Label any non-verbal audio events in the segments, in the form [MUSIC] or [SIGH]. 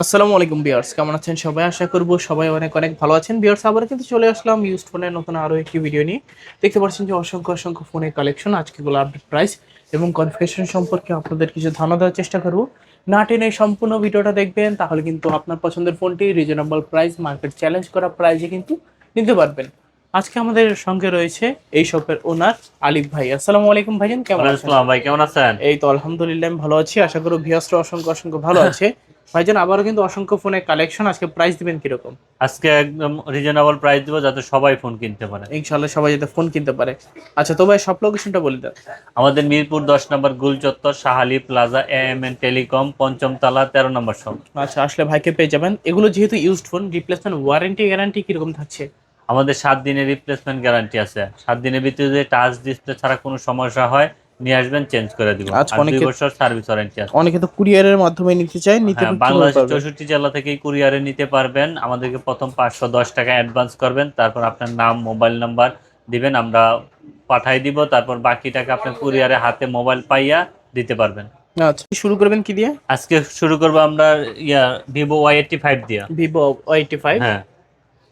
আসসালামু আলাইকুম বিয়ার্স কেমন আছেন সবাই? আশা করব সবাই অনেক অনেক ভালো আছেন। বিয়ার্স আবার কিন্তু চলে আসলাম ইউজড ফোনের নতুন আরও একটি ভিডিও নিয়ে। দেখতে পাচ্ছেন যে অসংখ্য অসংখ্য ফোনের কালেকশন আজকে গুলো আপডেট প্রাইস এবং কনফিগারেশন সম্পর্কে আপনাদের কিছু ধারণা দেওয়ার চেষ্টা করব। না টেনে সম্পূর্ণ ভিডিওটা দেখবেন তাহলে কিন্তু আপনার পছন্দের ফোনটি রিজনেবল প্রাইস মার্কেট চ্যালেঞ্জ করা প্রাইসে কিন্তু নিতে পারবেন। আজকে আমাদের সঙ্গে রয়েছে এই শপের ওনার আলিফ ভাই। আসসালামু আলাইকুম ভাইজান কেমন আছেন? আসসালাম ভাই কেমন আছেন? এই তো আলহামদুলিল্লাহ আমি ভালো আছি। আশা করি ভিয়াসরা অসংখ্য অসংখ্য ভালো আছে। ভাইজান আবারও কিন্তু অসংখ্য ফোনের কালেকশন আজকে প্রাইস দিবেন কীরকম? আজকে একদম রিজনেবল প্রাইস দিব যাতে সবাই ফোন কিনতে পারে। ইনশাল্লাহ সবাই যাতে ফোন কিনতে পারে। আচ্ছা তো ভাই সব লোকেশনটা বলে দেন। আমাদের মিরপুর দশ নম্বর গুল চত্বর সাহালি প্লাজা এম এন টেলিকম পঞ্চম তালা তেরো নম্বর সব আচ্ছা আসলে ভাইকে পেয়ে যাবেন। এগুলো যেহেতু used phone replacement warranty guarantee কীরকম থাকছে? আমাদের সাত দিনের রিপ্লেসমেন্ট গ্যারান্টি আছে। সাত দিনের ভিতরে যদি টাচ ডিসপ্লে ছাড়া কোনো সমস্যা হয়। নিয়ে আসবেন চেঞ্জ করে দিব। আচ্ছা, অনেকে- বছর সার্ভিস ওয়ারেন্টি আছে। অনেকে তো কুরিয়ারের মাধ্যমে নিতে চায় নিতে হ্যাঁ, কীভাবে বাংলাদেশের চৌষট্টি জেলা থেকেই কুরিয়ারে নিতে পারবেন। আমাদেরকে প্রথম পাঁচশো দশ টাকা অ্যাডভান্স করবেন তারপর আপনার নাম মোবাইল নাম্বার দিবেন আমরা পাঠাই দিব তারপর বাকি টাকা আপনার কুরিয়ারে হাতে মোবাইল পাইয়া দিতে পারবেন। আচ্ছা শুরু করবেন কি দিয়ে? আজকে শুরু করব আমরা ইয়া ভিভো ওয়াই এইটটি ফাইভ দিয়ে। ভিভো এইটি ফাইভ হ্যাঁ।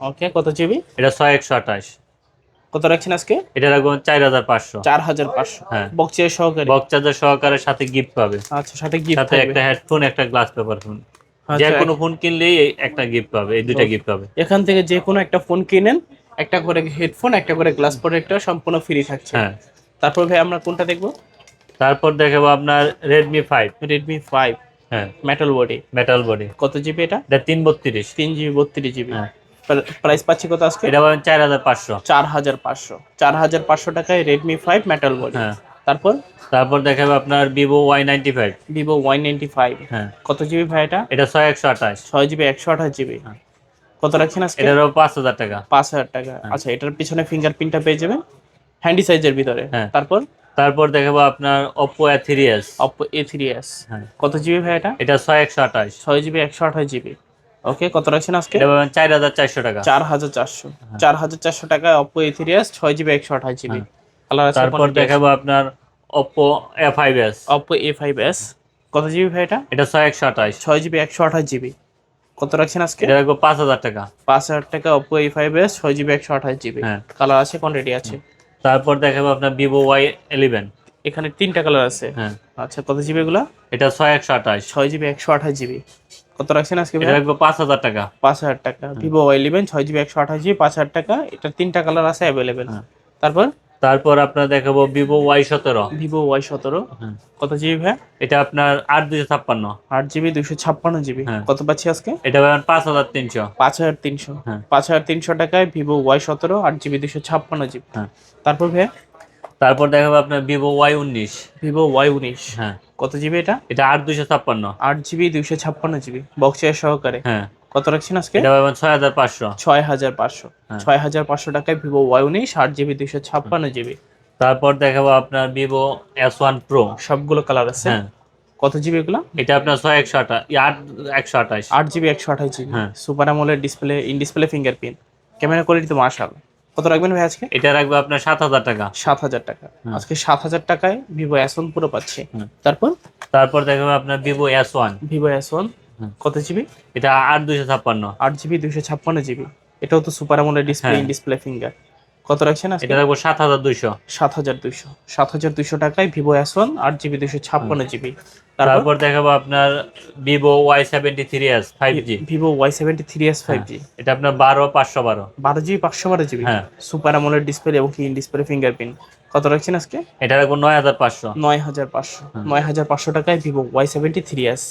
ওকে কত জিবি এটা ছয় একশো আঠাশ। কত রাখছেন আজকে? এটা রাখব চার হাজার পাঁচশো। চার হাজার পাঁচশো। হ্যাঁ। বক্সের সহকারে? বক্স চার্জার সহকারে সাথে গিফট পাবে। আচ্ছা সাথে গিফট সাথে একটা হেডফোন একটা গ্লাস পেপার ফোন যে কোনো ফোন কিনলেই একটা গিফট পাবে এই দুইটা গিফট পাবে। এখান থেকে যে কোনো একটা ফোন কিনেন একটা করে হেডফোন একটা করে গ্লাস প্রোটেক্টর সম্পূর্ণ ফ্রি থাকছে। হ্যাঁ। তারপর ভাই আমরা কোনটা দেখব? তারপর দেখাবো আপনার রেডমি ফাইভ রেডমি ফাইভ হ্যাঁ। মেটাল বডি মেটাল বডি কত জিবি এটা? এটা তিন বত্রিশ। তিন জিবি বত্রিশ জিবি হ্যাঁ। প্রাইস পাচ্ছি কত আজকে? এটা পাবেন চার হাজার পাঁচশো। চার হাজার পাঁচশো। চার হাজার পাঁচশো টাকায় রেডমি ফাইভ মেটাল বডি হ্যাঁ। তারপর? তারপর দেখাবো আপনার Vivo Y ninety five Vivo Y ninety five হ্যাঁ। কত জিবি ভাই এটা? এটা ছয় একশো আঠাশ। ছয় জিবি একশো আঠাশ জিবি হ্যাঁ। কত রাখছেন আজকে? এটারও পাঁচ হাজার টাকা। পাঁচ হাজার টাকা। হ্যাঁ। আচ্ছা এটার পিছনে ফিঙ্গারপ্রিন্টটা পেয়ে যাবেন। হ্যান্ডি সাইজের ভিতরে। হ্যাঁ। তারপর? তারপর দেখাবো আপনার Oppo A three S Oppo A three S হ্যাঁ। কত জিবি ভাই এটা? এটা ছয় একশো আঠাশ। ছয় জিবি একশো আঠাশ জিবি ওকে কত রাখছেন আজকে? চার হাজার চারশো টাকা। চার হাজার চারশো। হ্যাঁ। চার হাজার চারশো টাকায় অপো এ থ্রি এস ছয় জিবি একশো আঠাশ জিবি আছে তারপর দেখাবো আপনার Oppo A five S Oppo A five S কত জিবি ভাই এটা? এটা ছয় একশো আঠাশ। ছয় জিবি একশো আঠাশ জিবি কত রাখছেন আজকে? এটা রাখব পাঁচ হাজার টাকা। পাঁচ হাজার টাকা অপো এ ফাইভ এস ছয় জিবি একশো আঠাশ জিবি হ্যাঁ। কালার আছে কোয়ান্টিটি আছে। তারপর দেখাবো আপনার ভিভো ওয়াই ইলেভেন এখানে তিনটা কালার আছে। হ্যাঁ। আচ্ছা কত জিবি এগুলা? এটা ছয় একশো আঠাশ। ছয় জিবি একশো আঠাশ জিবি কত রাখছেন আজকে রাখব পাঁচ হাজার টাকা। পাঁচ হাজার টাকা। ভিভো ওয়াই ইলেভেন ছয় জিবি একশো আঠাশ জিবি পাঁচ হাজার টাকা। এটা তিনটা কালার আছে অ্যাভেলেবেল। তারপর? তারপর আপনার দেখাবো ভিভো ওয়াই সতেরো। ভিভো ওয়াই সতেরো। হ্যাঁ। কত জিবি ভাই এটা আপনার আট দুশো ছাপ্পান্ন। আট জিবি দুইশো ছাপ্পান্ন জিবি হ্যাঁ। কত পাচ্ছি আজকে? এটা পাঁচ হাজার তিনশো। পাঁচ হাজার তিনশো। হ্যাঁ। পাঁচ হাজার তিনশো টাকায় ভিভো ওয়াই সতেরো আট জিবি দুইশো ছাপ্পান্ন জিবি হ্যাঁ। তারপর ভাই তারপর দেখাবো আপনার ভিভো ওয়াই উনিশ। ভিভো ওয়াই উনিশ। হ্যাঁ। কত জিবি এটা? এটা আট দুশো ছাপ্পান্ন। আট জিবি দুইশো ছাপ্পান্ন জিবি বক্সের সহকারে? হ্যাঁ। কত রাখছেন আজকে? এটা পাবেন ছয় হাজার পাঁচশো। ছয় হাজার পাঁচশো। হ্যাঁ। ছয় হাজার পাঁচশো টাকায় ভিভো ওয়াই উনিশ আট জিবি দুইশো ছাপ্পান্ন জিবি তারপর দেখাবো আপনার ভিভো এস ওয়ান প্রো সবগুলো কালার আছে? হ্যাঁ। কত জিবি এগুলো? এটা আপনার ছয় একশো আঠাশ আট একশো আঠাশ আট জিবি একশো আঠাশ GB. Super AMOLED display in display fingerprint camera quality তো মার্শাল কত রাখবেন ভাই আজকে? এটা রাখব আপনার সাত হাজার টাকা। সাত হাজার টাকা। আজকে সাত হাজার টাকায় ভিভো এস ওয়ান পুরো পাচ্ছি। তারপর? তারপর দেখাবো আপনার Vivo S one Vivo S one কত জিবি এটা আট দুশো ছাপ্পান্ন। আট জিবি দুইশো ছাপ্পান্ন জিবি এটাও তো সুপার আমলের ডিসপ্লে ডিসপ্লে ফিঙ্গার কত রাখছেন আজকে? এটা রাখব সাত হাজার দুইশো। সাত হাজার দুইশো। সাত হাজার দুইশো টাকায় ভিভো এস ওয়ান আট জিবি দুইশো ছাপ্পান্ন জিবি। তারপর? তারপর দেখাবো আপনার Vivo Y seventy three S five G Vivo Y seventy three S five G এটা আপনার বারো পাঁচশো বারো। বারো জিবি পাঁচশো বারো জিবি। হ্যাঁ। সুপার আমলের ডিসপ্লে এবং ইন ডিসপ্লে ফিঙ্গারপ্রিন্ট কত রাখছেন আজকে? এটা রাখব নয় হাজার পাঁচশো। নয় হাজার পাঁচশো। নয় হাজার পাঁচশো টাকায় Vivo Y seventy three S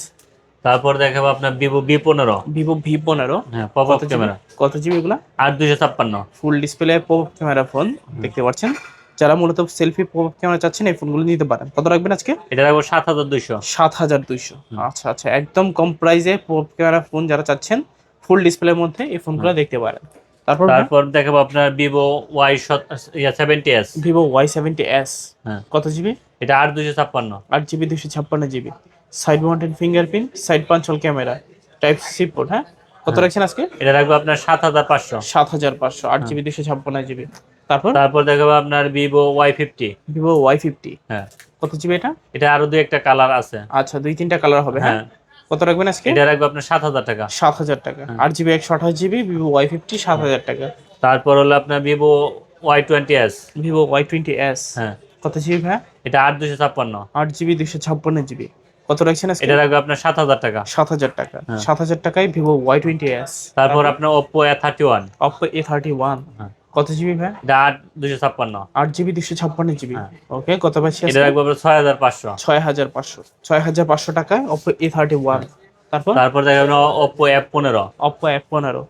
তারপর দেখাবো আপনার ভিভো ভি পনেরো ভিভো ভি পনেরো হ্যাঁ পপ ক্যামেরা কত জিবি এগুলা? আট দুশো ছাপ্পান্ন। Full display pop camera phone দেখতে পাচ্ছেন? যারা মূলত সেলফি পপ ক্যামেরা চাচ্ছেন এই ফোনগুলো নিতে পারেন। কত রাখবেন আজকে? এটা রাখব সাত হাজার দুইশো। সাত হাজার দুইশো। আচ্ছা আচ্ছা একদম কম প্রাইসে পপ ক্যামেরা ফোন যারা চাচ্ছেন ফুল ডিসপ্লের মধ্যে এই ফোনগুলো দেখতে পারেন। তারপর তারপর দেখাবো আপনার Vivo Y seventy S Vivo Y seventy S হ্যাঁ। কত জিবি? এটা আট দুশো ছাপ্পান্ন। আট জিবি দুশো ছাপ্পান্ন GB. Side mounted fingerprint side punch hole camera type C port হ্যাঁ? কত রাখছেন আজকে? এটা রাখব আপনার সাত হাজার পাঁচশো। সাত হাজার পাঁচশো আট জিবি দুশো ছাপ্পান্ন জিবি। তারপর? তারপর দেখাবো আপনার Vivo Y fifty. Vivo Y fifty. হ্যাঁ। কত জিবি এটা? এটা আরও দুই একটা কালার আছে। আচ্ছা দুই তিনটা কালার হবে হ্যাঁ? হ্যাঁ। কত রাখবেন আজকে? এটা রাখব আপনার সাত হাজার টাকা। সাত হাজার টাকা। আট জিবি একশো আঠাশ জিবি ভিভো ওয়াই ফিফটি সাত হাজার টাকা। তারপর হলো আপনার Vivo Y twenty S. Vivo Y twenty S. হ্যাঁ। কত জিবি ভাই? এটা আট দুশো ছাপ্পান্ন। আট জিবি দুশো ছাপ্পান্ন জিবি। কত রাখছেন আজকে? এটা রাখব আপনার সাত হাজার টাকা। সাত হাজার টাকা। হ্যাঁ। সাত হাজার টাকায় ভিভো ওয়াই টোয়েন্টি এস তারপর আপনার অপো এ থার্টি ওয়ান হ্যাঁ। কত জিবি ভাই? এটা আট দুশো ছাপ্পান্ন। আট জিবি দুশো ছাপ্পান্ন জিবি হ্যাঁ। ওকে কত পাচ্ছি এটা রাখব আপনার ছয় হাজার পাঁচশো। ছয় হাজার পাঁচশো। ছয় হাজার পাঁচশো টাকায় অপো এ থার্টি ওয়ান তারপর? তারপর দেখা যাবে ওপ্পো এফ পনেরো। অপো এফ পনেরো।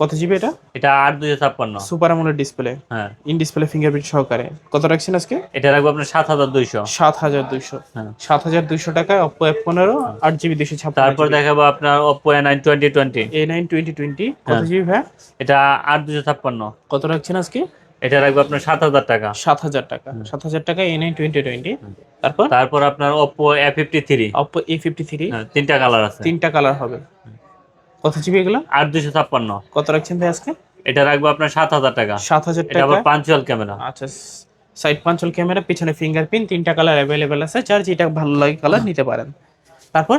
কত জিবি এটা? এটা আট দুশো ছাপ্পান্ন। সুপার আমলের ডিসপ্লে হ্যাঁ। ইন ডিসপ্লে ফিঙ্গারপ্রিন্ট সহকারে। কত রাখছেন আজকে? এটা রাখব আপনার সাত হাজার দুইশো। সাত হাজার দুইশো। হ্যাঁ। সাত হাজার দুইশো টাকায় অপো এফ পনেরো আট জিবি দুশো ছাপ্পান্ন তারপর দেখাবো আপনার Oppo A nine twenty twenty A nine twenty twenty কত হ্যাঁ। জিবি ভাই এটা আট দুশো ছাপ্পান্ন। কত রাখছেন আজকে? এটা রাখব আপনার সাত হাজার টাকা। সাত হাজার টাকা। সাত হাজার টাকা এ নাইন টোয়েন্টি টোয়েন্টি তারপর? তারপর আপনার Oppo A fifty three Oppo A fifty three তিনটা কালার আছে। তিনটা কালার হবে। কত জিবি এগুলো? আট দুশো ছাপ্পান্ন। কত রাখছেন ভাই আজকে? এটা রাখব আপনার সাত হাজার টাকা। সাত হাজার এটা টাকা? আবার পাঞ্চুয়াল ক্যামেরা আচ্ছা সাইড পাঞ্চল ক্যামেরা পিছনে ফিঙ্গারপ্রিন্ট তিনটা কালার অ্যাভেলেবেল আছে। যার যেটা ভালো লাগে কালার নিতে পারেন। তারপর?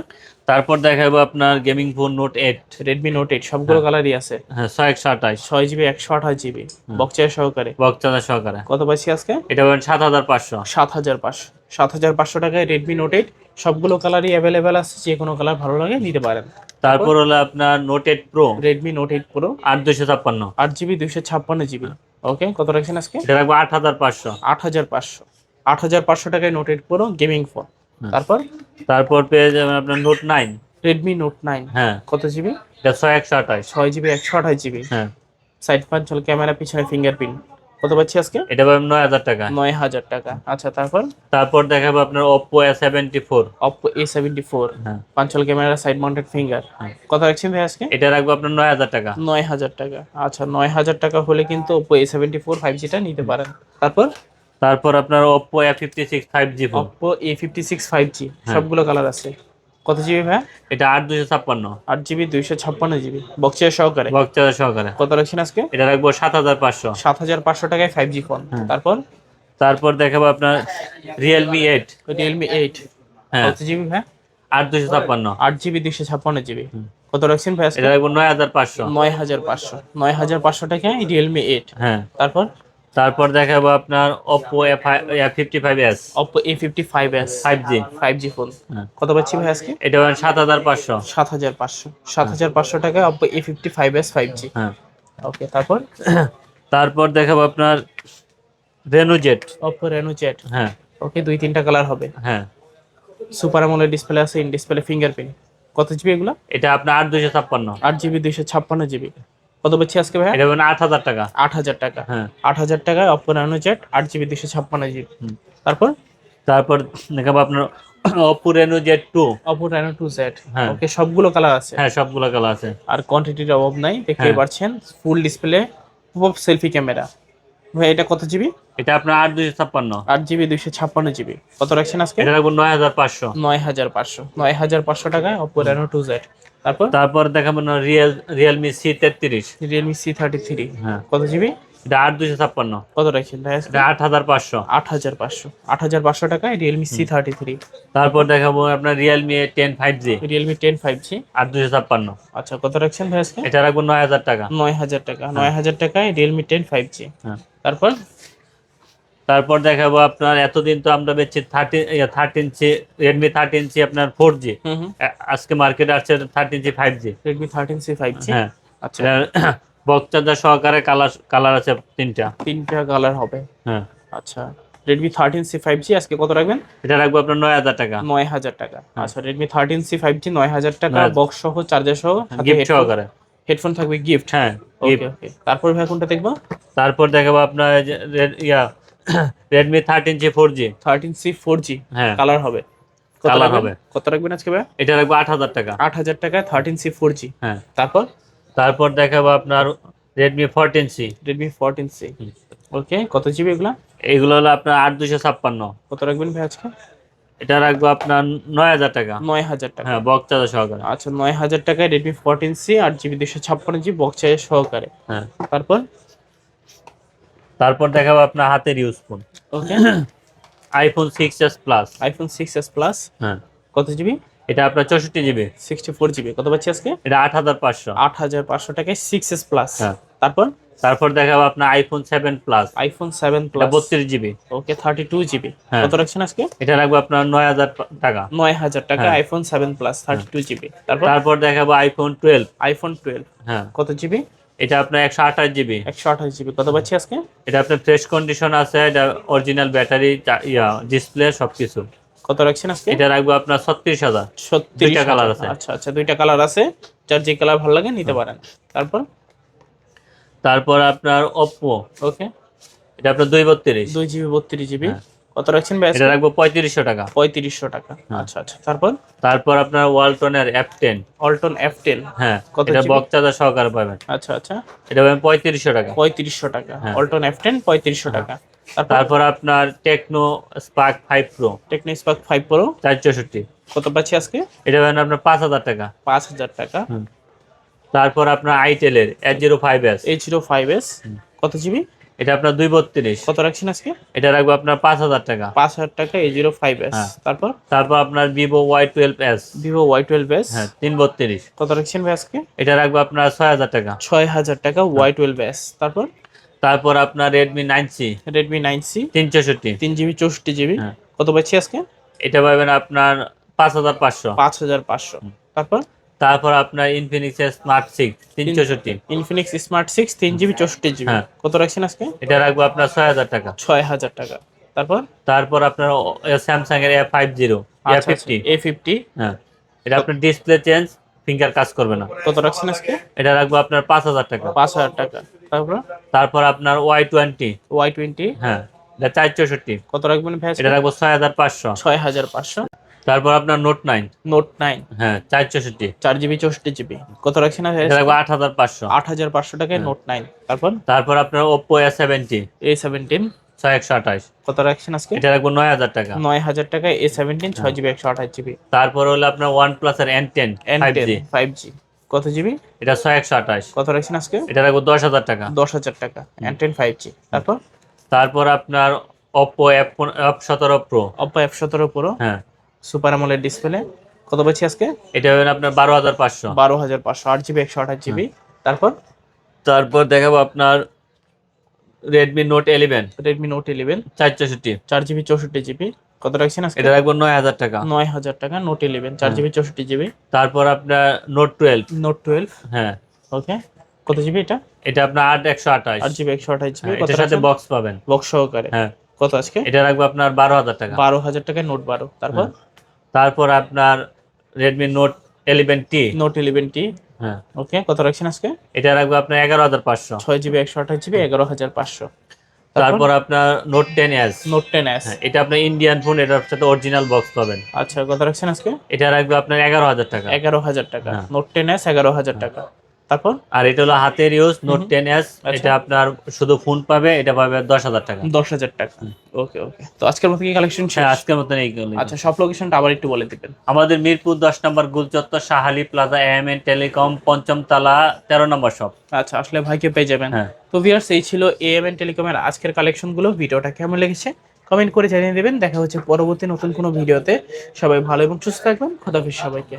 তারপর দেখাবো আপনার gaming phone note eight Redmi note eight সবগুলো কালারই আছে। হ্যাঁ ছয় একশো আঠাশ। ছয় জিবি একশো আঠাশ জিবি। বক্সের সহকারে। বক্সাদার সহকারে। কত পাচ্ছি আজকে? এটা সাত হাজার পাঁচশো। সাত হাজার পাঁচশো। সাত হাজার পাঁচশো টাকায় রেডমি নোট এইট সবগুলো কালারই অ্যাভেলেবেল আছে যে কোনো কালার ভালো লাগে নিতে পারেন। তারপর হলো আপনার note eight pro Redmi note eight pro আট দুশো ছাপ্পান্ন। আট জিবি দুইশো ছাপ্পান্ন জিবি ওকে কত রাখছেন আজকে? এটা রাখব আট হাজার পাঁচশো। আট হাজার পাঁচশো। আট হাজার পাঁচশো টাকায় note eight pro gaming phone তারপর? তারপর পেয়ে যাবেন আপনার note nine Redmi note nine হ্যাঁ। কত জিবি এটা ছয় একশো আঠাশ। ছয় জিবি একশো আঠাশ জিবি হ্যাঁ। সাইড পাঞ্চল ক্যামেরা পিছনে ফিঙ্গারপ্রিন্ট কত পাচ্ছি আজকে? এটা পাবেন নয় হাজার টাকা। নয় হাজার টাকা। আচ্ছা তারপর? তারপর দেখাবো আপনার Oppo A seventy four Oppo A seventy four হ্যাঁ। Punch hole camera side mounted finger হ্যাঁ। কত রাখছেন ভাই আজকে? এটা রাখব আপনার নয় হাজার টাকা। নয় হাজার টাকা। আচ্ছা নয় হাজার টাকা হলে কিন্তু সেভেন্টি ফোর ফাইভ জিটা নিতে পারেন। তারপর? তারপর আপনার Oppo A fifty six five G phone Oppo A fifty six five G সবগুলো কালার আছে। কত জিবি ভাই? এটা আট দুশো ছাপ্পান্ন। আট জিবি দুইশো ছাপ্পান্ন জিবি। বক্সের সহকারে? বক্সাদার সহকারে। কত রাখছেন আজকে? এটা রাখব সাত হাজার পাঁচশো। সাত হাজার পাঁচশো টাকায় ফাইভ জি ফোন। তারপর? তারপর দেখাবো আপনার রিয়েলমি এইট রিয়েলমি এইট হ্যাঁ। কত জিবি ভাই? আট দুশো ছাপ্পান্ন। আট জিবি দুইশো ছাপ্পান্ন জিবি। কত রাখছেন ভাই এটা রাখব নয় হাজার পাঁচশো। নয় হাজার পাঁচশো। নয় হাজার পাঁচশো টাকায় রিয়েলমি এইট হ্যাঁ। তারপর? তারপর দেখাবো আপনার fifty five S five G five G phone কত পাচ্ছি ভাই আজকে? এটা পাবেন সাত হাজার পাঁচশো। সাত হাজার পাঁচশো। সাত হাজার পাঁচশো টাকায় এস ফাইভ জি হ্যাঁ। ওকে তারপর? তারপর দেখাবো আপনার Reno Z Oppo Reno Z হ্যাঁ। ওকে দুই তিনটা কালার হবে। হ্যাঁ। সুপার আমলের ডিসপ্লে আছে ইন ডিসপ্লে ফিঙ্গারপ্রিন্ট কত জিবি এগুলো? এটা আপনার আট দুশো ছাপ্পান্ন। আট জিবি দুইশো ছাপ্পান্ন জিবি কত পাচ্ছি আজকে ভাই এটা পাবেন আট হাজার টাকা। আট হাজার টাকা। হ্যাঁ। আট হাজার টাকায় অপো রেনো চ্যাট আট জিবি দুইশো ছাপ্পান্ন জিবি তারপর? তারপর দেখাবো আপনার Oppo Reno Z two Oppo Reno two Z হ্যাঁ। ওকে সবগুলো কালার আছে। হ্যাঁ সবগুলো কালার আছে। আর কোয়ান্টিটির অভাব নাই দেখতে হ্যাঁ। পাচ্ছেন full display pop selfie camera ভাই এটা কত জিবি এটা আপনার আট দুশো ছাপ্পান্ন। আট জিবি দুইশো ছাপ্পান্ন জিবি কত রাখছেন আজকে? এটা রাখব নয় হাজার পাঁচশো। নয় হাজার পাঁচশো। নয় হাজার পাঁচশো টাকায় অপো রেনো টু জেড তারপর? তারপর দেখাবো না রিয়েল রিয়েলমি সি তেত্রিশ রিয়েলমি সি থার্টি থ্রি হ্যাঁ। কত জিবি এটা আট দুশো ছাপ্পান্ন। কত রাখছেন? এটা আট হাজার পাঁচশো। আট হাজার পাঁচশো। আট হাজার পাঁচশো টাকায় রিয়েলমি সি থার্টি থ্রি তারপর দেখাবো আপনার Realme ten five G Realme ten five G আট দুশো ছাপ্পান্ন। আচ্ছা কত রাখছেন ভাই এটা রাখব নয় হাজার টাকা। নয় হাজার টাকা। নয় হাজার টাকায় রিয়েলমি টেন ফাইভ জি হ্যাঁ। তারপর? তারপর দেখাবো আপনার এতদিন তো আমরা বেচছি thirteen thirteen C Redmi thirteen C আপনার ফোর জি আজকে মার্কেটে আসছে thirteen C five G Redmi thirteen C five G হ্যাঁ। আচ্ছা। [CLEARS THROAT] বক্স চার্জার সহকারে কালার কালার আছে তিনটা। তিনটা কালার হবে। হ্যাঁ। আচ্ছা। Redmi thirteen C five G আজকে কত রাখবেন? এটা রাখব আপনার নয় হাজার টাকা। নয় হাজার টাকা। আচ্ছা Redmi thirteen C five G নয় হাজার টাকা হ্যাঁ। বক্স সহ চার্জার সহ গিফট সহকারে। হেডফোন থাকবে গিফট হ্যাঁ ওকে ওকে তারপর ভাই কোনটা দেখব? তারপর দেখাবো আপনার yeah Redmi thirteen G four G thirteen C four G হ্যাঁ। কালার হবে। Colour হবে। কত রাখবেন আজকে ভাই এটা রাখব আট হাজার টাকা। আট হাজার টাকায় থার্টিন সি ফোর জি হ্যাঁ। তারপর? তারপর দেখাবো আপনার Redmi fourteen C Redmi fourteen C okay কত জিবি এগুলা? এগুলো হলো আপনার আট দুশো ছাপ্পান্ন। কত রাখবেন ভাই আজকে? এটা রাখব আপনার নয় হাজার টাকা। নয় হাজার টাকা। হ্যাঁ বক্স চার্জার সহকারে। আচ্ছা নয় হাজার টাকায় রেডমি ফোরটিন সি আট জিবি দুশো ছাপ্পান্ন জিবি বক্স চার্জার সহকারে। হ্যাঁ। তারপর? তারপর দেখাবো আপনার হাতের use phone okay iPhone six S plus iPhone six S plus হ্যাঁ। কত জিবি এটা আপনার চৌষট্টি জিবি সিক্সটি ফোর জিবি কত পাচ্ছি আজকে? এটা আট হাজার পাঁচশো। আট হাজার পাঁচশো টাকায় সিক্স এস প্লাস হ্যাঁ। তারপর? তারপর দেখাবো আপনার iPhone seven plus iPhone seven plus বত্রিশ GB okay thirty two GB. কত রাখছেন আজকে? এটা রাখব আপনার নয় হাজার টাকা। নয় হাজার টাকা। IPhone seven plus thirty two GB তারপর? তারপর দেখাবো আইফোন টুয়েলভ আইফোন টুয়েলভ হ্যাঁ। কত জিবি এটা আপনার একশো আঠাশ জিবি একশো আঠাশ জিবি কত পাচ্ছি আজকে? এটা আপনার ফ্রেশ কন্ডিশন আছে এটা অরিজিনাল ব্যাটারি ইয়া ডিসপ্লে সবকিছু। কত রাখছেন আজকে? এটা রাখব আপনার ছত্রিশ হাজার। দুইটা colour আছে। আচ্ছা আচ্ছা দুইটা কালার আছে। যার যে কালার ভালো লাগে নিতে পারেন। তারপর? তারপর আপনার ওপ্পো ওকে এটা আপনার দুই বত্রিশ। দুই জিবি বত্রিশ জিবি হ্যাঁ। কত রাখছেন ভাই এটা রাখব পঁয়ত্রিশশো টাকা। পঁয়ত্রিশশো টাকা। আচ্ছা আচ্ছা। তারপর? তারপর আপনার ওয়ালটনের F ten Walton F ten হ্যাঁ কত এটা বক্তাদা সহকারে পাবেন। আচ্ছা আচ্ছা। এটা পাবেন পঁয়ত্রিশশো টাকা। পঁয়ত্রিশশো টাকা। হ্যাঁ। অল্টন এফ টেন পঁয়ত্রিশশো টাকা। তারপর? আপনার Tecno Spark five Pro Tecno Spark five Pro চার চৌষট্টি কত পাচ্ছি আজকে? এটা পাবেন আপনার পাঁচ হাজার টাকা। পাঁচ হাজার টাকা। তারপর আপনার আইটেলের eight zero five S H zero five S কত জিবি? এটা আপনার দুই বত্রিশ। কত রাখছেন আজকে? এটা রাখব আপনার পাঁচ হাজার টাকা। পাঁচ হাজার টাকা এইচ জিরো ফাইভ এস। হ্যাঁ। তারপর? তারপর আপনার Vivo Y twelve S. Vivo Y twelve S. হ্যাঁ তিন বত্রিশ। কত রাখছেন ভাই আজকে? এটা রাখব আপনার ছয় হাজার টাকা। ছয় হাজার টাকা ওয়াই টুয়েলভ এস। তারপর? তারপর আপনার Redmi nine C Redmi nine C তিন চৌষট্টি তিন জিবি চৌষট্টি জিবি। হ্যাঁ। কত পাচ্ছি আজকে? এটা পাবেন আপনার পাঁচ হাজার পাঁচশো। পাঁচ হাজার পাঁচশো। তারপর? তারপর আপনার ইনফিনিক্স স্মার্ট সিক্স তিন চৌষট্টি। ইনফিনিক্স স্মার্ট সিক্স তিন জিবি চৌষট্টি জিবি। হ্যাঁ। কত রাখছেন আজকে? এটা রাখব আপনার ছয় হাজার টাকা। ছয় হাজার টাকা। তারপর? তারপর আপনার স্যামসাং এর A five zero A fifty A fifty হ্যাঁ। এটা আপনার ডিসপ্লে চেঞ্জ ফিঙ্গার কাজ করবে না। কত রাখছেন আজকে? এটা রাখব আপনার পাঁচ হাজার টাকা। পাঁচ হাজার টাকা। তারপর? তারপর আপনার ওয়াই টোয়েন্টি ওয়াই টোয়েন্টি হ্যাঁ। এটা চার চৌষট্টি। কত রাখবেন এটা রাখব ছয় হাজার পাঁচশো। ছয় হাজার পাঁচশো। তারপর আপনার নোট নাইন নোট নাইন হ্যাঁ চার চৌষট্টি। চার জিবি চৌষট্টি জিবি। কত রাখছেন আট হাজার পাঁচশো। আট হাজার পাঁচশো টাকায় নোট নাইন তারপর? তারপর আপনার Oppo A seventy A seventeen ছয় একশো আঠাশ। কত রাখছেন আজকে? এটা রাখব নয় হাজার টাকা। নয় হাজার টাকায় এ সেভেন্টিন ছয় জিবি একশো আঠাশ জিবি। তারপর হলো আপনার ওয়ান প্লাস এর এন টেন ফাইভ জি কত জিবি? এটা ছয় একশো আঠাশ। কত রাখছেন আজকে? এটা রাখব দশ হাজার টাকা। দশ হাজার টাকা। এন টেন ফাইভ জি তারপর? তারপর আপনার এফ এফ সতেরো প্রো অপো এফ সতেরো প্রো হ্যাঁ। সুপার আমলের ডিসপ্লে। কত পাচ্ছি আজকে? এটা হবে আপনার বারো হাজার পাঁচশো। বারো হাজার পাঁচশো আট জিবি একশো আঠাশ জিবি। তারপর? তারপর দেখাবো আপনার Redmi Note eleven Redmi Note eleven চার চৌষট্টি। চার জিবি চৌষট্টি জিবি। কত রাখছেন আজকে? এটা রাখব নয় হাজার টাকা। নয় হাজার টাকা নোট ইলেভেন চার জিবি চৌষট্টি জিবি। তারপর আপনার নোট টুয়েলভ নোট টুয়েলভ হ্যাঁ। ওকে। কত জিবি এটা? এটা আপনার আট একশো আঠাশ। আট জিবি একশো আঠাশ জিবি। কত এটার সাথে বক্স পাবেন। বক্স সহকারে। হ্যাঁ। কত আজকে? এটা রাখব আপনার বারো হাজার টাকা। বারো হাজার টাকায় নোট বারো। তারপর? তারপর আপনার Redmi Note eleven T Note eleven T হ্যাঁ। ওকে কত রাখছেন আজকে? এটা রাখব আপনার এগারো হাজার পাঁচশো। ছয় জিবি একশো আঠাশ জিবি এগারো হাজার পাঁচশো। তারপর? আপনার Note ten S Note ten S এটা আপনার ইন্ডিয়ান ফোন এটার সাথে অরিজিনাল বক্স পাবেন। আচ্ছা কত রাখছেন আজকে? এটা রাখবে আপনার এগারো হাজার টাকা। এগারো হাজার টাকা। নোট টেন এস এগারো হাজার টাকা। তারপর? আর এটা হলো হাতের ইউজ নোট টেন এস। এটা আপনার শুধু ফোন পাবে এটা পাবে দশ হাজার টাকা। দশ হাজার টাকা। ওকে ওকে। তো আজকের মতো কি কালেকশন হ্যাঁ আজকের মতন এইগুলো আচ্ছা সব লোকেশনটা আবার একটু বলে দিবেন। আমাদের মিরপুর দশ নম্বর গুলচত্বর Shahali plaza M N telecom পঞ্চম তালা তেরো নম্বর শপ আচ্ছা আসলে ভাইকে পেয়ে যাবেন। হ্যাঁ। তো ভিউয়ার্স এই ছিল এএমএন টেলিকমের আজকের কালেকশনগুলো ভিডিওটা কেমন লেগেছে? কমেন্ট করে জানিয়ে দেবেন। দেখা হচ্ছে পরবর্তী নতুন কোনো ভিডিওতে সবাই ভালো এবং সুস্থ থাকবেন। খোদাফিজ সবাইকে।